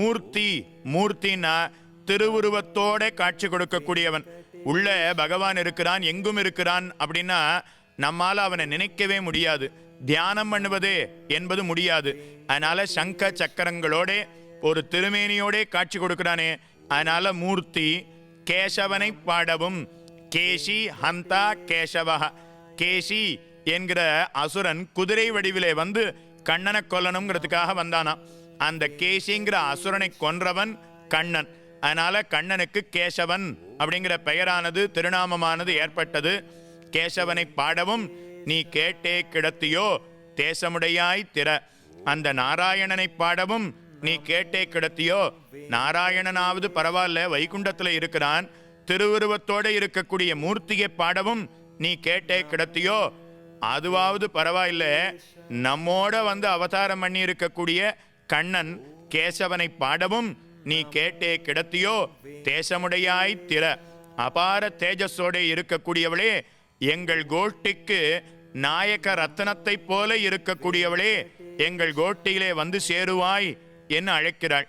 மூர்த்தி மூர்த்தினா திருவுருவத்தோட காட்சி கொடுக்கக்கூடியவன். உள்ள பகவான் இருக்கிறான் எங்கும் இருக்கிறான் அப்படின்னா நம்மால் அவனை நினைக்கவே முடியாது. தியானம் பண்ணுவது என்பது முடியாது. அதனால சங்க சக்கரங்களோட ஒரு திருமேனியோட காட்சி கொடுக்கிறானே. அதனால மூர்த்தி கேசவனை பாடவும் கேசி ஹந்தா கேசவா. கேசி என்கிற அசுரன் குதிரை வடிவிலே வந்து கண்ணனை கொல்லணுங்கிறதுக்காக வந்தானாம். அந்த கேசிங்கிற அசுரனை கொன்றவன் கண்ணன். அதனால கண்ணனுக்கு கேசவன் அப்படிங்கிற பெயரானது திருநாமமானது ஏற்பட்டது. கேசவனை பாடவும் நீ கேட்டே கிடத்தியோ தேசமுடையாய் திற. அந்த நாராயணனை பாடவும் நீ கேட்டே கிடத்தியோ நாராயணனாவது பரவாயில்ல வைகுண்டத்தில் இருக்கிறான். திருவுருவத்தோடு இருக்கக்கூடிய மூர்த்தியை பாடவும் நீ கேட்டே கிடத்தியோ அதுவாவது பரவாயில்ல. நம்மோட வந்து அவதாரம் பண்ணி இருக்கக்கூடிய கண்ணன் கேசவனை பாடவும் நீ கேட்டே கிடத்தியோ தேசமுடையாய் திற. அபார தேஜஸோட இருக்கக்கூடியவளே எங்கள் கோஷ்டிக்கு நாயக ரத்தனத்தைப் போல இருக்கக்கூடியவளே எங்கள் கோட்டியிலே வந்து சேருவாய் என்று அழைக்கிறாள்.